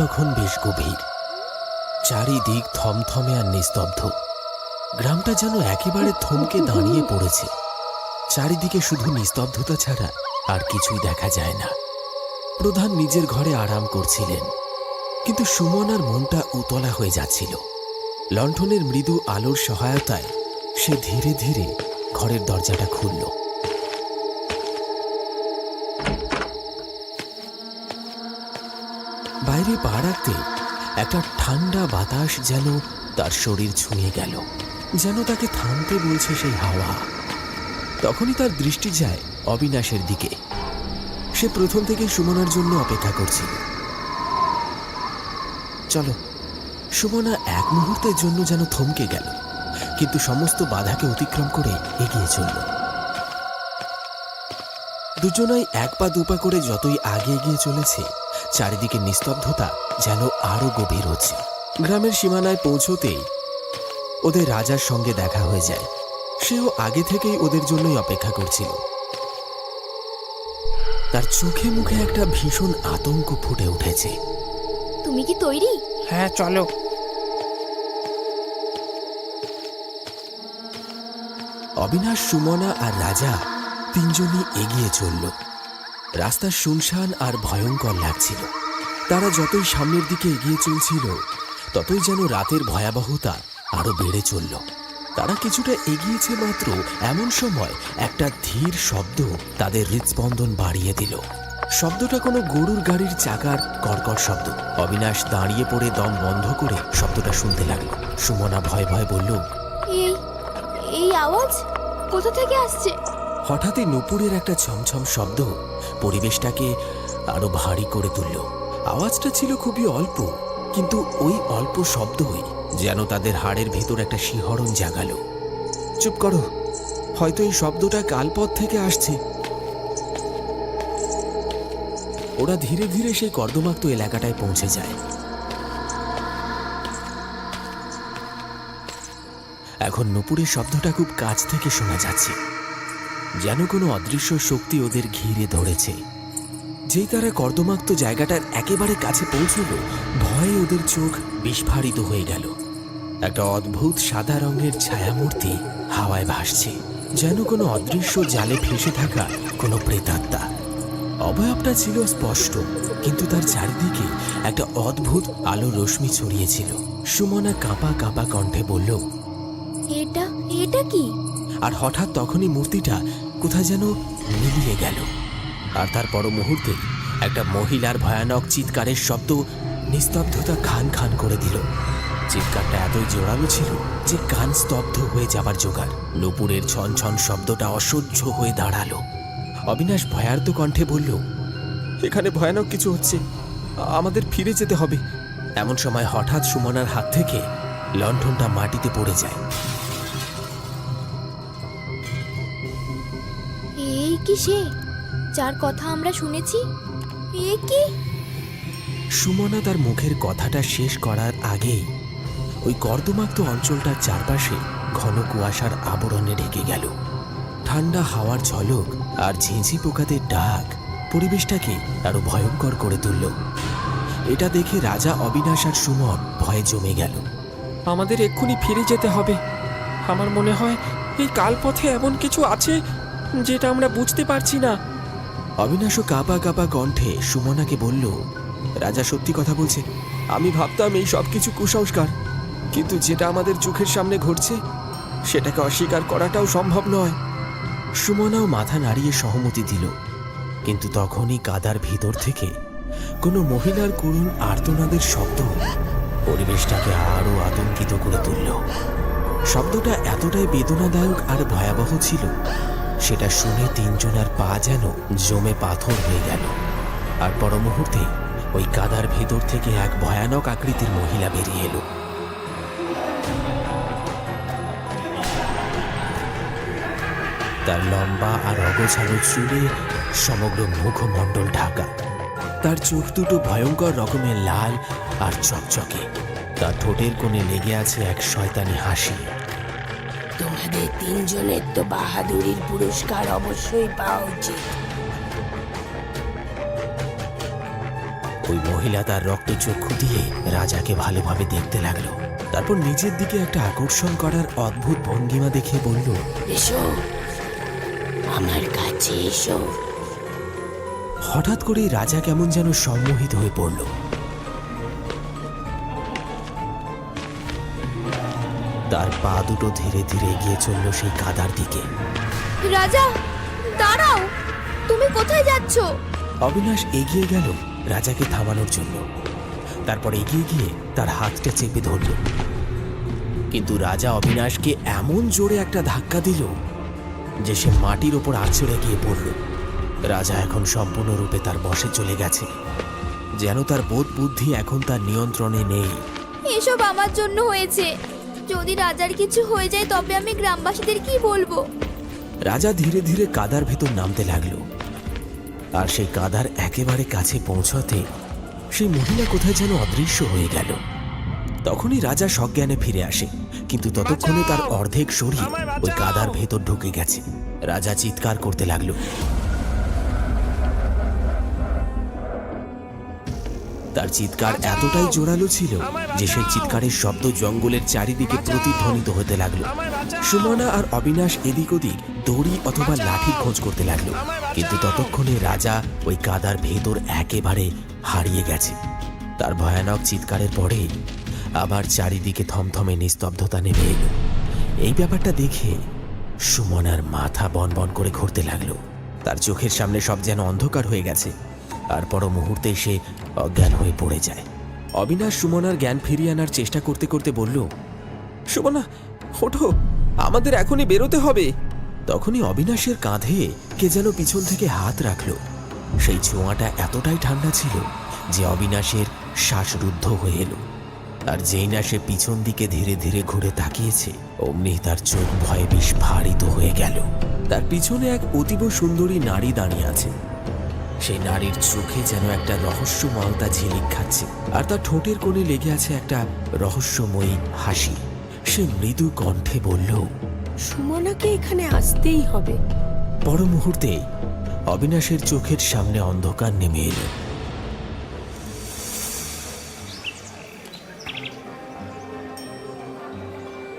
তখন বেশ গভীর। চারিদিক থমথমে আর নিস্তব্ধ। গ্রামটা যেন একেবারে থমকে দাঁড়িয়ে পড়েছে। চারিদিকে শুধু নিস্তব্ধতা ছাড়া আর কিছুই দেখা যায় না। প্রধান নিজের ঘরে আরাম করছিলেন। কিন্তু সুমনার মনটা উতলা হয়ে যাচ্ছিল। লণ্ঠনের মৃদু আলোর সহায়তায় সে ধীরে ধীরে ঘরের দরজাটা খুলল। বাইরে পা রাখতে একটা ঠান্ডা বাতাস যেন তার শরীর ছুঁয়ে গেল। যেন তাকে থামতে বলছে সেই হাওয়া। তখনই তার দৃষ্টি যায় অবিনাশের দিকে। সে প্রথম থেকে সুমনার জন্য অপেক্ষা করছিল। চলো, সুমনা এক মুহূর্তের জন্য যেন থমকে গেল, কিন্তু সমস্ত বাধাকে অতিক্রম করে এগিয়ে চলল। দুজনাই এক পা দুপা করে যতই আগে এগিয়ে চলেছে চারিদিকে নিস্তব্ধতা যেন আরও গভীর হচ্ছে। গ্রামের সীমানায় পৌঁছতেই ওদের রাজার সঙ্গে দেখা হয়ে যায়। সেও আগে থেকেই ওদের জন্যই অপেক্ষা করছিল। তার চোখে মুখে একটা ভীষণ আতঙ্ক ফুটে উঠেছে। তুমি কি তৈরি? হ্যাঁ চলো। অবিনাশ সুমনা আর রাজা তিনজনই এগিয়ে চলল। রাস্তা শুনশান আর ভয়ঙ্কর লাগছিল। তারা যতই সামনের দিকে এগিয়ে চলছিল, ততই যেন রাতের ভয়াবহতা আরও বেড়ে চলল। তারা কিছুটা এগিয়েছে মাত্র এমন সময় একটা ধীর শব্দ তাদের হৃদস্পন্দন বাড়িয়ে দিল। শব্দটা কোনো গরুর গাড়ির চাকার কর্কর শব্দ। অবিনাশ দাঁড়িয়ে পড়ে দম বন্ধ করে শব্দটা শুনতে লাগল। সুমনা ভয় ভয় বলল এই আওয়াজ কোথা থেকে আসছে? হঠাৎই নুপুরের একটা ছমছম শব্দ পরিবেশটাকে আরও ভারী করে তুলল। আওয়াজটা ছিল খুবই অল্প, কিন্তু ওই অল্প শব্দই যেন তাদের হাড়ের ভেতর একটা শিহরণ জাগালো। চুপ করো, হয়তো এই শব্দটা কালপথ থেকে আসছে। ওরা ধীরে ধীরে সেই কর্দমাক্ত এলাকাটায় পৌঁছে যায়। এখন নুপুরের শব্দটা খুব কাছ থেকে শোনা যাচ্ছে। যেন কোনো অদৃশ্য শক্তি ওদের ঘিরে ধরেছে। যেই তারা কর্দমাক্ত জায়গাটার একেবারে কাছে পৌঁছল, ভয়ে ওদের চোখ বিস্ফারিত হয়ে গেল। একটা অদ্ভুত সাদা রঙের ছায়ামূর্তি হাওয়ায় ভাসছে, যেন কোনো অদৃশ্য জালে ফেসে থাকা কোনো প্রেতাত্মা। অবয়বটা ছিল স্পষ্ট, কিন্তু তার চারিদিকে একটা অদ্ভুত আলো রশ্মি ছড়িয়েছিল। সুমনা কাঁপা কাঁপা কণ্ঠে বলল, এটা এটা কি? আর হঠাৎ তখনই মূর্তিটা কোথায় যেন মিলিয়ে গেল। আর তার পর মুহূর্তে একটা মহিলার ভয়ানক চিৎকারের শব্দ নিস্তব্ধতা খান খান করে দিল। চিৎকারটা এতই জোরালো ছিল যে কান স্তব্ধ হয়ে যাবার জোগাড়। নুপুরের ছন ছন শব্দটা অসহ্য হয়ে দাঁড়াল। অবিনাশ ভয়ার্ত কণ্ঠে বলল, এখানে ভয়ানক কিছু হচ্ছে। আমাদের ফিরে যেতে হবে। এমন সময় হঠাৎ সুমনার হাত থেকে লণ্ঠনটা মাটিতে পড়ে যায়। কি সে? যার কথা আমরা শুনেছি? এ কি? সুমনা তার মুখের কথাটা শেষ করার আগেই ওই কর্দমাক্ত অঞ্চলটার চারপাশে ঘন কুয়াশার আবরণে ঢেকে গেল। ঠান্ডা হাওয়ার ঝলক আর ঝিঁঝি পোকাদের ডাক পরিবেশটাকে আরও ভয়ঙ্কর করে তুলল। এটা দেখে রাজা অবিনাশ আর সুমন ভয়ে জমে গেল। আমাদের এক্ষুনি ফিরে যেতে হবে। আমার মনে হয় এই কালপথে এমন কিছু আছে যেটা আমরা বুঝতে পারছি না। অবিনাশও কাপা কাপা কণ্ঠে সুমনাকে বলল, রাজা সত্যি কথা বলছে আমি ভাবতাম এই সব কিছু কুসংস্কার। কিন্তু যেটা আমাদের চোখের সামনে ঘটছে, সেটাকে অস্বীকার করাটাও সম্ভব নয়। সুমনাও মাথা নাড়িয়ে সহমতি দিল। কিন্তু তখনই কাদার ভিতর থেকে কোনো মহিলার করুণ আর্তনাদের শব্দ পরিবেশটাকে আরও আতঙ্কিত করে তুলল। শব্দটা এতটাই বেদনাদায়ক আর ভয়াবহ ছিল সেটা শুনে তিনজনের পা যেন জমে পাথর হয়ে গেল। আর পর মুহূর্তে ওই কাদার ভেতর থেকে এক ভয়ানক আকৃতির মহিলা বেরিয়ে এলো। তার লম্বা আর অগোছালো চুলে সমগ্র মুখমণ্ডল ঢাকা। তার চোখ দুটো ভয়ঙ্কর রকমের লাল আর চকচকে। তার ঠোঁটের কোণে লেগে আছে এক শয়তানি হাসি। তোমাদের তিনজনের তো বাহাদুরির পুরস্কার অবশ্যই পাওয়া উচিত। ওই মহিলা তার রক্তচক্ষু দিয়ে রাজাকে ভালোভাবে দেখতে লাগল। তারপর নিজের দিকে একটা আকর্ষণ করার অদ্ভুত ভঙ্গিমা দেখে বলল এসো আমার কাছে এসো। হঠাৎ করে রাজা কেমন যেন সম্মোহিত হয়ে পড়ল। তার পা দুটো ধীরে ধীরে এগিয়ে চলল সেই কাদার দিকে। রাজা দাঁড়াও। তুমি কোথায় যাচ্ছ? অবিনাশ এগিয়ে গেল রাজাকে থামানোর জন্য। তারপর এগিয়ে গিয়ে তার হাতটা চেপে ধরল। কিন্তু রাজা অবিনাশকে এমন জোরে একটা ধাক্কা দিল যে সে মাটির ওপর আছড়ে গিয়ে পড়ল। রাজা এখন সম্পূর্ণরূপে তার বশে চলে গেছে। যেন তার বোধ বুদ্ধি এখন তার নিয়ন্ত্রণে নেই। এসব আমার জন্য হয়েছে। যদি রাজার কিছু হয়ে যায় তবে আমি গ্রামবাসীদের কি বলব? রাজা ধীরে ধীরে কাদার ভেতর নামতে লাগল। আর সেই কাদার একেবারে কাছে পৌঁছাতে সেই মহিলা কোথায় যেন অদৃশ্য হয়ে গেল। তখনই রাজা সজ্ঞানে ফিরে আসে কিন্তু ততক্ষণে তার অর্ধেক শরীর ওই কাদার ভেতর ঢুকে গেছে। রাজা চিৎকার করতে লাগল। তার চিৎকার এতটাই জোরালো ছিল যে সেই চিৎকারের শব্দ জঙ্গলের চারিদিকে প্রতিধ্বনিত হতে লাগল। সুমনা আর অবিনাশ এদিক ওদিক দড়ি অথবা লাঠির খোঁজ করতে লাগল। কিন্তু ততক্ষণে রাজা ওই কাদার ভেতর একেবারে হারিয়ে গেছে। তার ভয়ানক চিৎকারের পরে আবার চারিদিকে থমথমে নিস্তব্ধতা নেমে এলো। এই ব্যাপারটা দেখে সুমনার মাথা বনবন করে ঘুরতে লাগল। তার চোখের সামনে সব যেন অন্ধকার হয়ে গেছে। আর পর মুহূর্তে সে অজ্ঞান হয়ে পড়ে যায়। অবিনাশ সুমনার জ্ঞান ফিরিয়ে আনার চেষ্টা করতে করতে বলল, সুমনা, ওঠো, আমাদের এখনই বেরোতে হবে। তখনই অবিনাশের কাঁধে কে যেন পিছন থেকে হাত রাখল। সেই ছোঁয়াটা এতটাই ঠান্ডা ছিল যে অবিনাশের শ্বাসরুদ্ধ হয়ে এলো। আর যেই না সে পিছন দিকে ধীরে ধীরে ঘুরে তাকিয়েছে, অমনি তার চোখ ভয়ে বিস্ফারিত হয়ে গেল। তার পিছনে এক অতীব সুন্দরী নারী দাঁড়িয়ে আছে। সেই নারীর চোখে যেন একটা রহস্য মালতা ঝিলিক খাচ্ছে আর তার ঠোঁটের কোণে লেগে আছে একটা রহস্যময়ী হাসি। সে মৃদু কণ্ঠে বলল সুমনাকে এখানে আসতেই হবে। পর মুহূর্তে অবিনাশের চোখের সামনে অন্ধকার নেমে এলো।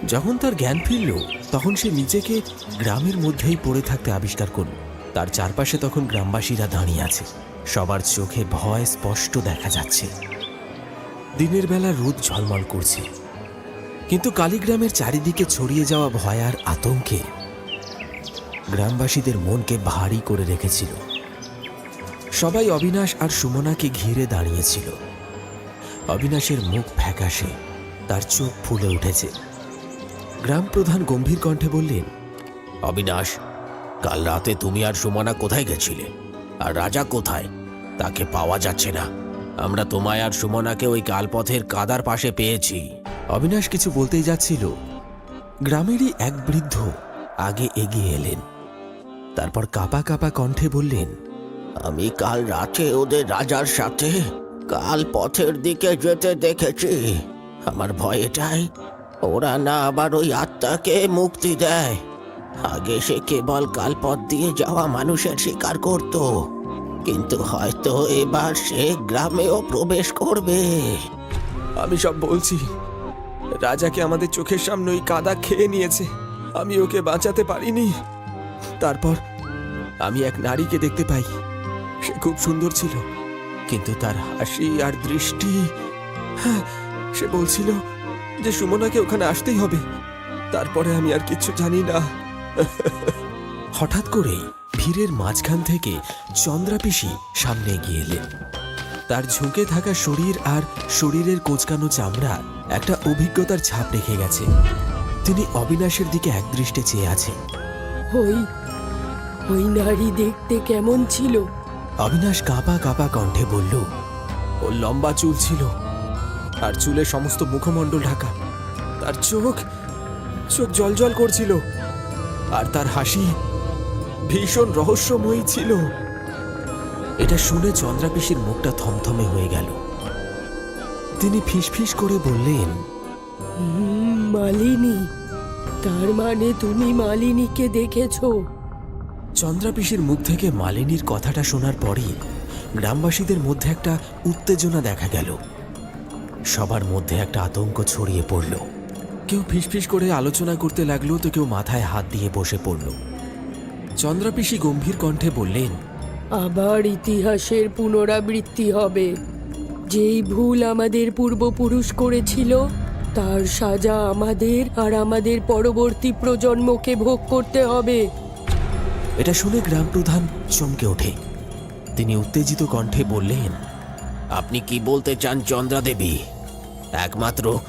যখন তার জ্ঞান ফিরল তখন সে নিজেকে গ্রামের মধ্যেই পড়ে থাকতে আবিষ্কার করল। তার চারপাশে তখন গ্রামবাসীরা দাঁড়িয়ে আছে। সবার চোখে ভয় স্পষ্ট দেখা যাচ্ছে। দিনের বেলা রোদ ঝলমল করছে। কিন্তু কালীগ্রামের চারিদিকে ছড়িয়ে যাওয়া ভয় আর আতঙ্কে গ্রামবাসীদের মনকে ভারী করে রেখেছিল। সবাই অবিনাশ আর সুমনাকে ঘিরে দাঁড়িয়েছিল। অবিনাশের মুখ ফ্যাকাশে, তার চোখ ফুলে উঠেছে। গ্রাম প্রধান গম্ভীর কণ্ঠে বললেন, অবিনাশ কাল রাতে তুমি আর সুমনা কোথায় গেছিলে? আর রাজা কোথায়? তাকে পাওয়া যাচ্ছে না। আমরা তোমায় আর সুমনাকে ওই কালপথের কাদার পাশে পেয়েছি। অবিনাশ কিছু বলতেই যাচ্ছিল। গ্রামেরই এক বৃদ্ধ আগে এগিয়ে এলেন। তারপর কাপা কাপা কণ্ঠে বললেন আমি কাল রাতে ওদের রাজার সাথে কাল পথের দিকে যেতে দেখেছি। আমার ভয় এটাই। ওরা না আবার ওই আত্মাকে মুক্তি দেয়। আগে সে কেবল কালপথ দিয়ে যাওয়া মানুষের শিকার করত। কিন্তু হয়তো এবার সে গ্রামেও প্রবেশ করবে। আমি সব বলছি। রাজাকে আমাদের চোখের সামনে ওই কাদা খেয়ে নিয়েছে। আমি ওকে বাঁচাতে পারিনি। তারপর আমি এক নারীকে দেখতে পাই। সে খুব সুন্দর ছিল। কিন্তু তার হাসি আর দৃষ্টি হ্যাঁ, সে বলছিল যে সুমনাকে ওখানে আসতেই হবে। তারপরে আমি আর কিচ্ছু জানি না। হঠাৎ করেই ভিড়ের মাঝখান থেকে চন্দ্রাপিসি সামনে এগিয়ে এলেন। তার ঝুঁকে থাকা শরীর আর শরীরের কোচকানো চামড়া একটা অভিজ্ঞতার ছাপ রেখে গেছে। তিনি অবিনাশের দিকে একদৃষ্টে চেয়ে আছেন। ওই ওই নারী দেখতে কেমন ছিল? অবিনাশ কাঁপা কাঁপা কণ্ঠে বলল ওর লম্বা চুল ছিল আর চুলে সমস্ত মুখমণ্ডল ঢাকা। তার চোখ চোখ জলজল করছিল। আর তার হাসি ভীষণ রহস্যময়ী ছিল। এটা শুনে চন্দ্রাপিসির মুখটা থমথমে হয়ে গেল। তিনি ফিসফিস করে বললেন মালিনী তার মানে তুমি মালিনীকে দেখেছ? চন্দ্রাপিসির মুখ থেকে মালিনীর কথাটা শোনার পরই গ্রামবাসীদের মধ্যে একটা উত্তেজনা দেখা গেল। সবার মধ্যে একটা আতঙ্ক ছড়িয়ে পড়ল। কেউ ফিসফিস করে আলোচনা করতে লাগল তো কেউ মাথায় হাত দিয়ে বসে পড়ল। চন্দ্রাপিসি গম্ভীর কণ্ঠে বললেন আবার ইতিহাসের পুনরাবৃত্তি হবে। যেই ভুল আমাদের পূর্বপুরুষ করেছিল তার সাজা আমাদের আর আমাদের পরবর্তী প্রজন্মকে ভোগ করতে হবে। এটা শুনে গ্রাম প্রধান চমকে ওঠে। তিনি উত্তেজিত কণ্ঠে বললেন আপনি কি বলতে চান চন্দ্রা দেবী একমাত্র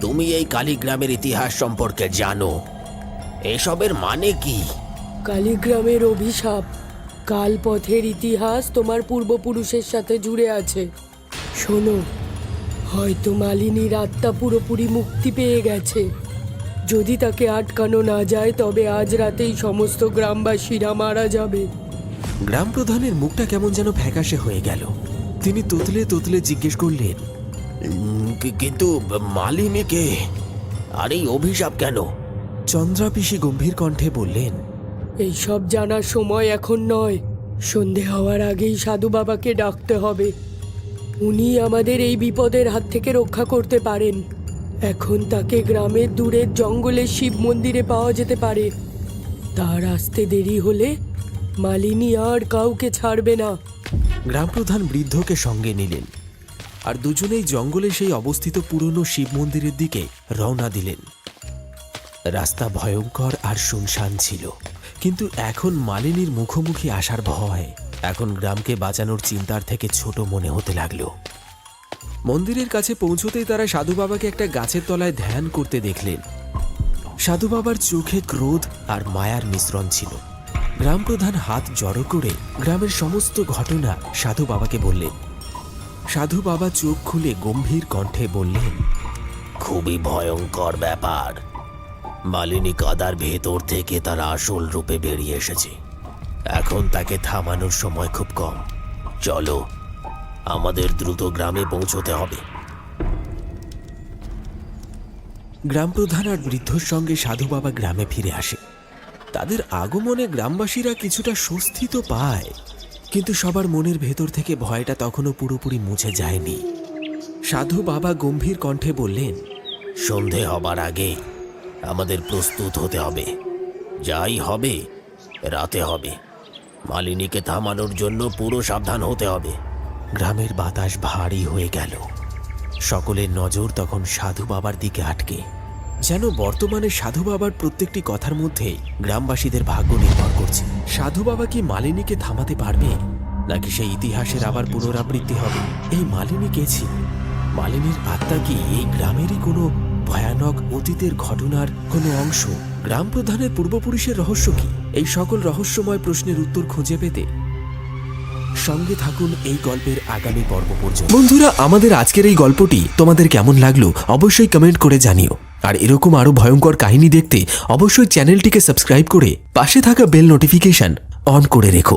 তুমি এই কালীগ্রামের ইতিহাস সম্পর্কে জানো। এসবের মানে কি? কালীগ্রামের অভিশাপ কালপথের ইতিহাস তোমার পূর্বপুরুষের সাথে জুড়ে আছে। শোনো হয়তো মালিনীর আত্মা পুরোপুরি মুক্তি পেয়ে গেছে। যদি তাকে আটকানো না যায় তবে আজ রাতেই সমস্ত গ্রামবাসীরা মারা যাবে। গ্রাম প্রধানের মুখটা কেমন যেন ফ্যাকাশে হয়ে গেল। তিনি তোতলে তোতলে জিজ্ঞেস করলেন কিন্তু মালিনীকে আর এই অভিশাপ কেন? চন্দ্রাপিসি গম্ভীর কণ্ঠে বললেন এইসব জানার সময় এখন নয়। সন্ধে হওয়ার আগেই সাধু বাবাকে ডাকতে হবে। উনি আমাদের এই বিপদের হাত থেকে রক্ষা করতে পারেন। এখন তাকে গ্রামের দূরের জঙ্গলে শিব মন্দিরে পাওয়া যেতে পারে। তার আসতে দেরি হলে মালিনী আর কাউকে ছাড়বে না। গ্রামপ্রধান বৃদ্ধকে সঙ্গে নিলেন। আর দুজনেই জঙ্গলে সেই অবস্থিত পুরনো শিব মন্দিরের দিকে রওনা দিলেন। রাস্তা ভয়ঙ্কর আর শুনশান ছিল, কিন্তু এখন মালিনীর মুখোমুখি আসার ভয়, এখন গ্রামকে বাঁচানোর চিন্তার থেকে ছোট মনে হতে লাগল। মন্দিরের কাছে পৌঁছতেই তারা সাধু বাবাকে একটা গাছের তলায় ধ্যান করতে দেখলেন। সাধু বাবার চোখে ক্রোধ আর মায়ার মিশ্রণ ছিল। গ্রাম প্রধান হাত জড়ো করে গ্রামের সমস্ত ঘটনা সাধু বাবাকে বললেন। সাধু বাবা চোখ খুলে গম্ভীর কণ্ঠে বললেন খুবই ভয়ঙ্কর ব্যাপার। মালিনী কাদার ভেতর থেকে তার আসল রূপে বেরিয়ে এসেছে। এখন তাকে থামানোর সময় খুব কম। চলো আমাদের দ্রুত গ্রামে পৌঁছতে হবে। গ্রাম প্রধান আর বৃদ্ধর সঙ্গে সাধু বাবা গ্রামে ফিরে আসে। তাদের আগমনে গ্রামবাসীরা কিছুটা স্বস্তি তো পায়। কিন্তু সবার মনের ভেতর থেকে ভয়টা তখনও পুরোপুরি মুছে যায়নি। সাধু বাবা গম্ভীর কণ্ঠে বললেন সন্ধে হবার আগে আমাদের প্রস্তুত হতে হবে। যাই হবে রাতে হবে। মালিনীকে থামানোর জন্য পুরো সাবধান হতে হবে। গ্রামের বাতাস ভারী হয়ে গেল। সকলের নজর তখন সাধু বাবার দিকে আটকে। যেন বর্তমানে সাধু বাবার প্রত্যেকটি কথার মধ্যে গ্রামবাসীদের ভাগ্য নির্ভর করছে। সাধু বাবা কি মালিনীকে থামাতে পারবে, নাকি সেই ইতিহাসের আবার পুনরাবৃত্তি হবে? এই মালিনী কে ছিল? মালিনীর আত্মা কি এই গ্রামেরই কোনো ভয়ানক অতীতের ঘটনার কোনো অংশ? গ্রাম প্রধানের পূর্বপুরুষের রহস্য কি? এই সকল রহস্যময় প্রশ্নের উত্তর খুঁজে পেতে সঙ্গে থাকুন এই গল্পের আগামী পর্ব পর্যন্ত। বন্ধুরা, আমাদের আজকের এই গল্পটি তোমাদের কেমন লাগল অবশ্যই কমেন্ট করে জানিও। আর এরকম আরও ভয়ঙ্কর কাহিনী দেখতে অবশ্যই চ্যানেলটিকে সাবস্ক্রাইব করে পাশে থাকা বেল নোটিফিকেশান অন করে রেখো।